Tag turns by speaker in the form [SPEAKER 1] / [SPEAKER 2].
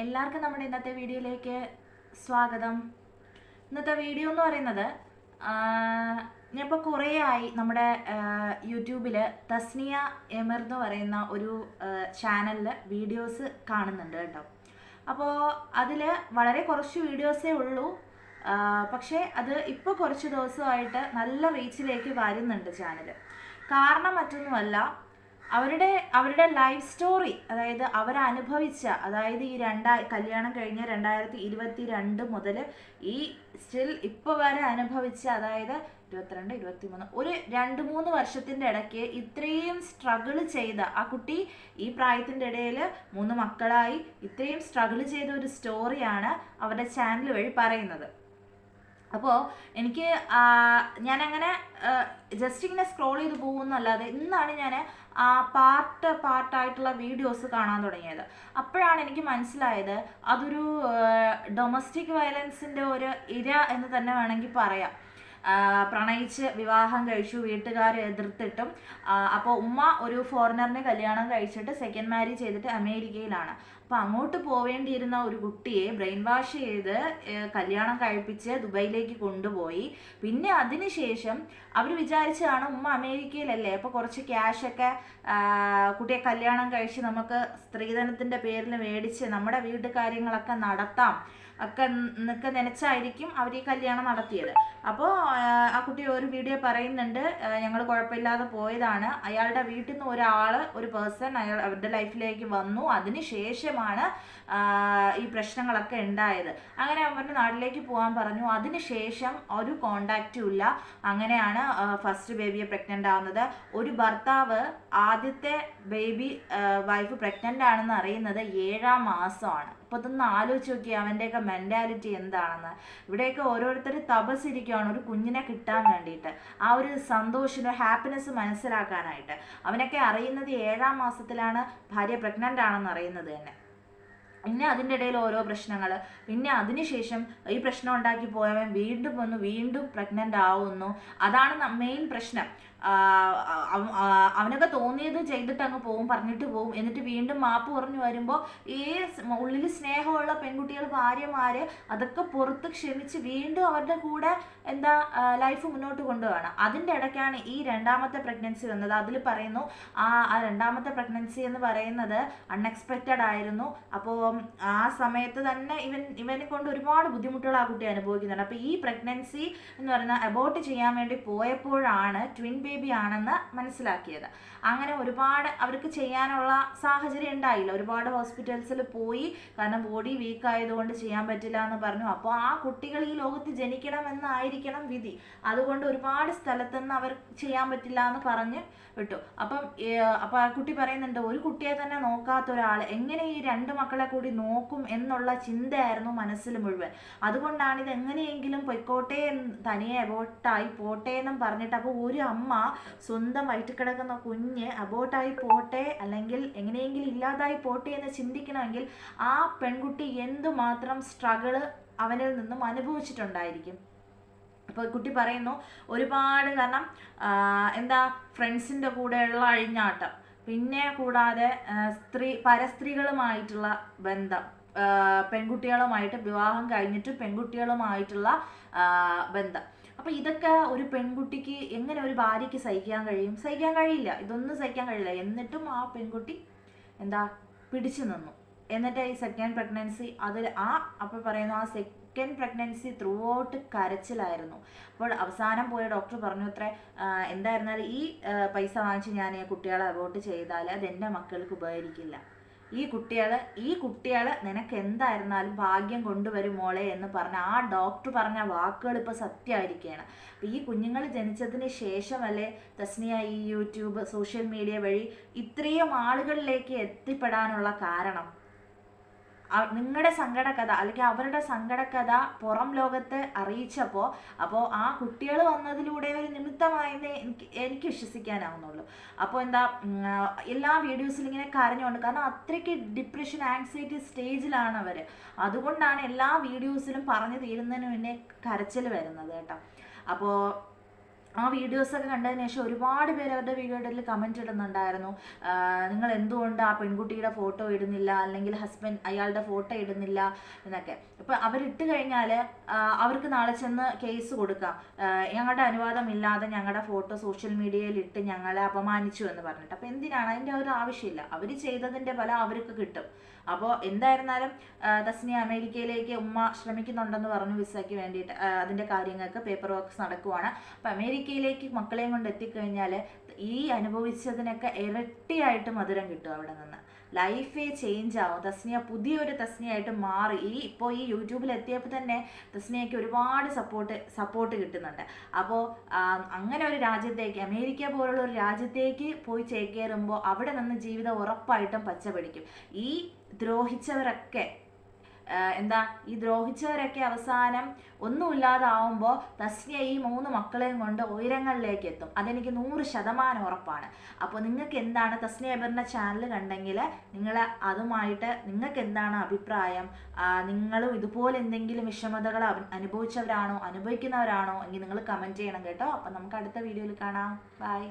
[SPEAKER 1] എല്ലാവർക്കും നമ്മുടെ ഇന്നത്തെ വീഡിയോയിലേക്ക് സ്വാഗതം. ഇന്നത്തെ വീഡിയോ എന്ന് പറയുന്നത് ഞാനിപ്പോൾ കുറേ ആയി നമ്മുടെ യൂട്യൂബിൽ തസ്നിയ എമർ എന്ന് പറയുന്ന ഒരു ചാനലിൽ വീഡിയോസ് കാണുന്നുണ്ട് കേട്ടോ. അപ്പോൾ അതിൽ വളരെ കുറച്ച് വീഡിയോസേ ഉള്ളൂ. പക്ഷേ അത് ഇപ്പോൾ കുറച്ച് ദിവസമായിട്ട് നല്ല റീച്ചിലേക്ക് വരുന്നുണ്ട് ചാനൽ കാരണം മറ്റൊന്നുമല്ല അവരുടെ അവരുടെ ലൈഫ് സ്റ്റോറി അതായത് അവരനുഭവിച്ച അതായത് ഈ രണ്ടാ കല്യാണം കഴിഞ്ഞ രണ്ടായിരത്തി ഇരുപത്തി രണ്ട് മുതൽ ഈ സ്റ്റിൽ ഇപ്പോൾ വരെ അനുഭവിച്ച അതായത് ഇരുപത്തിരണ്ട് ഇരുപത്തി മൂന്ന് ഒരു രണ്ട് മൂന്ന് വർഷത്തിന്റെ ഇടയ്ക്ക് ഇത്രയും സ്ട്രഗിൾ ചെയ്ത ആ കുട്ടി ഈ പ്രായത്തിന്റെ ഇടയിൽ മൂന്ന് മക്കളായി ഇത്രയും സ്ട്രഗിൾ ചെയ്ത ഒരു സ്റ്റോറിയാണ് അവരുടെ ചാനൽ വഴി പറയുന്നത്. അപ്പോൾ എനിക്ക് ഞാനങ്ങനെ ജസ്റ്റ് ഇങ്ങനെ സ്ക്രോൾ ചെയ്ത് പോകുന്നല്ലാതെ ഇന്നാണ് ഞാൻ പാർട്ട് പാർട്ടായിട്ടുള്ള വീഡിയോസ് കാണാൻ തുടങ്ങിയത്. അപ്പോഴാണ് എനിക്ക് മനസ്സിലായത് അതൊരു ഡൊമസ്റ്റിക് വയലൻസിന്റെ ഒരു ഇര എന്ന് തന്നെ വേണമെങ്കിൽ പറയാം. പ്രണയിച്ച് വിവാഹം കഴിച്ചു വീട്ടുകാരെ എതിർത്തിട്ടും അപ്പോൾ ഉമ്മ ഒരു ഫോറിനറിനെ കല്യാണം കഴിച്ചിട്ട് സെക്കൻഡ് മാരേജ് ചെയ്തിട്ട് അമേരിക്കയിലാണ്. അപ്പോൾ അങ്ങോട്ട് പോവേണ്ടിയിരുന്ന ഒരു കുട്ടിയെ ബ്രെയിൻ വാഷ് ചെയ്ത് കല്യാണം കഴിപ്പിച്ച് ദുബൈയിലേക്ക് കൊണ്ടുപോയി. പിന്നെ അതിനുശേഷം അവർ വിചാരിച്ചതാണ് ഉമ്മ അമേരിക്കയിലല്ലേ അപ്പോൾ കുറച്ച് ക്യാഷൊക്കെ കുട്ടിയെ കല്യാണം കഴിച്ച് നമുക്ക് സ്ത്രീധനത്തിന്റെ പേരിൽ മേടിച്ച് നമ്മുടെ വീട്ടു കാര്യങ്ങളൊക്കെ നടത്താം. ഒക്കെ എന്നൊക്കെ നനച്ചായിരിക്കും അവർ ഈ കല്യാണം നടത്തിയത്. അപ്പോൾ ആ കുട്ടി ഒരു വീഡിയോ പറയുന്നുണ്ട് ഞങ്ങൾ കുഴപ്പമില്ലാതെ പോയതാണ്. അയാളുടെ വീട്ടിൽ നിന്ന് ഒരാൾ ഒരു പേഴ്സൺ അയാൾ അവരുടെ ലൈഫിലേക്ക് വന്നു. അതിന് ശേഷമാണ് ഈ പ്രശ്നങ്ങളൊക്കെ ഉണ്ടായത്. അങ്ങനെ അവരുടെ നാട്ടിലേക്ക് പോകാൻ പറഞ്ഞു. അതിനുശേഷം ഒരു കോണ്ടാക്റ്റും ഇല്ല. അങ്ങനെയാണ് ഫസ്റ്റ് ബേബിയെ പ്രഗ്നന്റ് ആവുന്നത്. ഒരു ഭർത്താവ് ആദ്യത്തെ ബേബി വൈഫ് പ്രഗ്നന്റ് ആണെന്ന് അറിയുന്നത് ഏഴാം മാസമാണ്. അപ്പോൾ ഇതൊന്ന് ആലോചിച്ച് നോക്കി അവന്റെയൊക്കെ മെന്റാലിറ്റി എന്താണെന്ന്. ഇവിടെയൊക്കെ ഓരോരുത്തർ തപസിരിക്കുകയാണ് ഒരു കുഞ്ഞിനെ കിട്ടാൻ വേണ്ടിയിട്ട്. ആ ഒരു സന്തോഷം ഒരു ഹാപ്പിനെസ് മനസ്സിലാക്കാനായിട്ട്. അവനൊക്കെ അറിയുന്നത് ഏഴാം മാസത്തിലാണ് ഭാര്യ പ്രഗ്നന്റ് ആണെന്ന് അറിയുന്നത് തന്നെ. പിന്നെ അതിന്റെ ഇടയിൽ ഓരോ പ്രശ്നങ്ങൾ. പിന്നെ അതിനുശേഷം ഈ പ്രശ്നം ഉണ്ടാക്കി പോയവൻ വീണ്ടും വന്നു വീണ്ടും പ്രഗ്നന്റ് ആവുന്നു. അതാണ് മെയിൻ പ്രശ്നം. അവനൊക്കെ തോന്നിയത് ചെയ്തിട്ട് അങ്ങ് പോവും പറഞ്ഞിട്ട് പോവും. എന്നിട്ട് വീണ്ടും മാപ്പ് പറഞ്ഞു വരുമ്പോൾ ഈ ഉള്ളിൽ സ്നേഹമുള്ള പെൺകുട്ടികൾ ഭാര്യമാര് അതൊക്കെ പുറത്ത് ക്ഷമിച്ച് വീണ്ടും അവരുടെ കൂടെ എന്താ ലൈഫ് മുന്നോട്ട് കൊണ്ടുപോകണം അതിന്റെ ഇടയ്ക്കാണ് ഈ രണ്ടാമത്തെ പ്രഗ്നൻസി വന്നത്. അതിൽ പറയുന്നു ആ രണ്ടാമത്തെ പ്രഗ്നൻസി എന്ന് പറയുന്നത് അൺഎക്സ്പെക്റ്റഡ് ആയിരുന്നു. അപ്പോൾ ആ സമയത്ത് തന്നെ ഇവൻ ഇവനെ കൊണ്ട് ഒരുപാട് ബുദ്ധിമുട്ടുകൾ ആ കുട്ടി അനുഭവിക്കുന്നുണ്ട്. അപ്പോൾ ഈ പ്രഗ്നൻസി എന്ന് പറയുന്ന അബോർട്ട് ചെയ്യാൻ വേണ്ടി പോയപ്പോഴാണ് ട്വിൻ ബേബി ആണെന്ന് മനസ്സിലാക്കിയത്. അങ്ങനെ ഒരുപാട് അവർക്ക് ചെയ്യാനുള്ള സാഹചര്യം ഉണ്ടായില്ല. ഒരുപാട് ഹോസ്പിറ്റൽസിൽ പോയി കാരണം ബോഡി വീക്ക് ആയതുകൊണ്ട് ചെയ്യാൻ പറ്റില്ല എന്ന് പറഞ്ഞു. അപ്പോൾ ആ കുട്ടികൾ ഈ ലോകത്ത് ജനിക്കണം എന്നായിരിക്കണം വിധി. അതുകൊണ്ട് ഒരുപാട് സ്ഥലത്തുനിന്ന് അവർ ചെയ്യാൻ പറ്റില്ല എന്ന് പറഞ്ഞ് വിട്ടു. അപ്പം അപ്പം ആ കുട്ടി പറയുന്നുണ്ട് ഒരു കുട്ടിയെ തന്നെ നോക്കാത്ത ഒരാൾ എങ്ങനെ ഈ രണ്ട് മക്കളെ കൂടി നോക്കും എന്നുള്ള ചിന്തയായിരുന്നു മനസ്സിൽ മുഴുവൻ. അതുകൊണ്ടാണ് ഇത് എങ്ങനെയെങ്കിലും പൊയ്ക്കോട്ടെ തനിയെ അബോട്ടായി പോട്ടെ എന്നും പറഞ്ഞിട്ട് അപ്പോൾ ഒരു അമ്മ സ്വന്തം വയറ്റിൽ കിടക്കുന്ന കുഞ്ഞ് അബോട്ടായി പോട്ടെ അല്ലെങ്കിൽ എങ്ങനെയെങ്കിലും ഇല്ലാതായി പോട്ടെ എന്ന് ചിന്തിക്കണമെങ്കിൽ ആ പെൺകുട്ടി എന്തുമാത്രം സ്ട്രഗിൾ അവനിൽ നിന്നും അനുഭവിച്ചിട്ടുണ്ടായിരിക്കും. അപ്പോൾ കുട്ടി പറയുന്നു ഒരുപാട് കാരണം എന്താ ഫ്രണ്ട്സിന്റെ കൂടെയുള്ള അഴിഞ്ഞാട്ടം. പിന്നെ കൂടാതെ സ്ത്രീ പരസ്ത്രീകളുമായിട്ടുള്ള ബന്ധം. പെൺകുട്ടികളുമായിട്ട് വിവാഹം കഴിഞ്ഞിട്ട് പെൺകുട്ടികളുമായിട്ടുള്ള ബന്ധം. അപ്പോൾ ഇതൊക്കെ ഒരു പെൺകുട്ടിക്ക് എങ്ങനെ ഒരു ഭാര്യയ്ക്ക് സഹിക്കാൻ കഴിയും? സഹിക്കാൻ കഴിയില്ല. ഇതൊന്നും സഹിക്കാൻ കഴിയില്ല. എന്നിട്ടും ആ പെൺകുട്ടി എന്താ പിടിച്ചു നിന്നു. എന്നിട്ട് ഈ സെക്കൻഡ് പ്രഗ്നൻസി അതിൽ ആ അപ്പോൾ പറയുന്നു ആ സെക്കൻഡ് പ്രഗ്നൻസി ത്രൂ ഔട്ട് കരച്ചിലായിരുന്നു. അപ്പോൾ അവസാനം പോയ ഡോക്ടർ പറഞ്ഞു അത്ര എന്തായിരുന്നാലും ഈ പൈസ വാങ്ങിച്ച് ഞാൻ ഈ കുട്ടികളെ അബോട്ട് ചെയ്താൽ അത് എന്റെ മക്കൾക്ക് ഉപകരിക്കില്ല. ഈ കുട്ടികൾ ഈ കുട്ടികൾ നിനക്ക് എന്തായിരുന്നാലും ഭാഗ്യം കൊണ്ടുവരും മോളെ എന്ന് പറഞ്ഞ ആ ഡോക്ടർ പറഞ്ഞ വാക്കുകൾ ഇപ്പോൾ സത്യമായിരിക്കുകയാണ്. അപ്പോൾ ഈ കുഞ്ഞുങ്ങൾ ജനിച്ചതിന് ശേഷമല്ലേ തസ്നിയ ഈ യൂട്യൂബ് സോഷ്യൽ മീഡിയ വഴി ഇത്രയും ആളുകളിലേക്ക് എത്തിപ്പെടാനുള്ള കാരണം? നിങ്ങളുടെ സങ്കടകഥ അല്ലെങ്കിൽ അവരുടെ സങ്കടകഥ പുറം ലോകത്തെ അറിയിച്ചപ്പോൾ അപ്പോൾ ആ കുട്ടികൾ വന്നതിലൂടെ ഒരു നിമിത്തമായെന്ന് എനിക്ക് എനിക്ക് വിശ്വസിക്കാനാവുന്നുള്ളൂ. അപ്പോൾ എന്താ എല്ലാ വീഡിയോസിലും ഇങ്ങനെ കരഞ്ഞുകൊണ്ട് കാരണം അത്രയ്ക്ക് ഡിപ്രഷൻ ആങ്സൈറ്റി സ്റ്റേജിലാണ് അവർ അതുകൊണ്ടാണ് എല്ലാ വീഡിയോസിലും പറഞ്ഞു തീരുന്നതിന് മുന്നേ കരച്ചിൽ വരുന്നത് കേട്ടോ. അപ്പോൾ ആ വീഡിയോസൊക്കെ കണ്ടതിന് ശേഷം ഒരുപാട് പേര് അവരുടെ വീഡിയോയിൽ കമന്റ് ഇടുന്നുണ്ടായിരുന്നു. നിങ്ങൾ എന്തുകൊണ്ട് ആ പെൺകുട്ടിയുടെ ഫോട്ടോ ഇടുന്നില്ല? അല്ലെങ്കിൽ ഹസ്ബൻഡ് അയാളുടെ ഫോട്ടോ ഇടുന്നില്ല? എന്നൊക്കെ. ഇപ്പം അവരിട്ട് കഴിഞ്ഞാൽ അവർക്ക് നാളെ ചെന്ന് കേസ് കൊടുക്കാം. ഞങ്ങളുടെ അനുവാദം ഇല്ലാതെ ഞങ്ങളുടെ ഫോട്ടോ സോഷ്യൽ മീഡിയയിൽ ഇട്ട് ഞങ്ങളെ അപമാനിച്ചു എന്ന് പറഞ്ഞിട്ട്. അപ്പോൾ എന്തിനാണ്? അതിന്റെ ഒരു ആവശ്യമില്ല. അവർ ചെയ്തതിന്റെ ഫലം അവർക്ക് കിട്ടും. അപ്പോൾ എന്തായിരുന്നാലും തസ്നി അമേരിക്കയിലേക്ക് ഉമ്മ ശ്രമിക്കുന്നുണ്ടെന്ന് പറഞ്ഞു വിസയ്ക്ക് വേണ്ടിയിട്ട് അതിന്റെ കാര്യങ്ങൾക്ക് പേപ്പർ വർക്ക്സ് നടക്കുവാണ്. അപ്പം അമേരിക്കയിലേക്ക് മക്കളെയും കൊണ്ട് എത്തിക്കഴിഞ്ഞാൽ ഈ അനുഭവിച്ചതിനൊക്കെ ഇരട്ടിയായിട്ട് മധുരം കിട്ടും അവിടെ നിന്ന്. ലൈഫേ ചേഞ്ച് ആവും. തസ്നിയ പുതിയൊരു തസ്നിയായിട്ട് മാറി. ഈ ഇപ്പോൾ ഈ യൂട്യൂബിൽ എത്തിയപ്പോൾ തന്നെ തസ്നിയയ്ക്ക് ഒരുപാട് സപ്പോർട്ട് സപ്പോർട്ട് കിട്ടുന്നുണ്ട്. അപ്പോൾ അങ്ങനെ ഒരു രാജ്യത്തേക്ക് അമേരിക്ക പോലുള്ള ഒരു രാജ്യത്തേക്ക് പോയി ചേക്കേറുമ്പോൾ അവിടെ നിന്ന് ജീവിതം ഉറപ്പായിട്ടും പച്ച പിടിക്കും ഈ ദ്രോഹിച്ചവരൊക്കെ എന്താ ഈ ദ്രോഹിച്ചവരൊക്കെ അവസാനം ഒന്നുമില്ലാതാവുമ്പോൾ തസ്നിയ ഈ മൂന്ന് മക്കളെയും കൊണ്ട് ഉയരങ്ങളിലേക്ക് എത്തും അതെനിക്ക് നൂറ് ശതമാനം ഉറപ്പാണ്. അപ്പോൾ നിങ്ങൾക്ക് എന്താണ് തസ്നിയ എബറിന്റെ ചാനൽ കണ്ടെങ്കിൽ നിങ്ങൾ അതുമായിട്ട് നിങ്ങൾക്ക് എന്താണ് അഭിപ്രായം? നിങ്ങളും ഇതുപോലെ എന്തെങ്കിലും വിഷമതകൾ അനുഭവിച്ചവരാണോ അനുഭവിക്കുന്നവരാണോ എങ്കിൽ നിങ്ങൾ കമന്റ് ചെയ്യണം കേട്ടോ. അപ്പം നമുക്ക് അടുത്ത വീഡിയോയിൽ കാണാം. ബൈ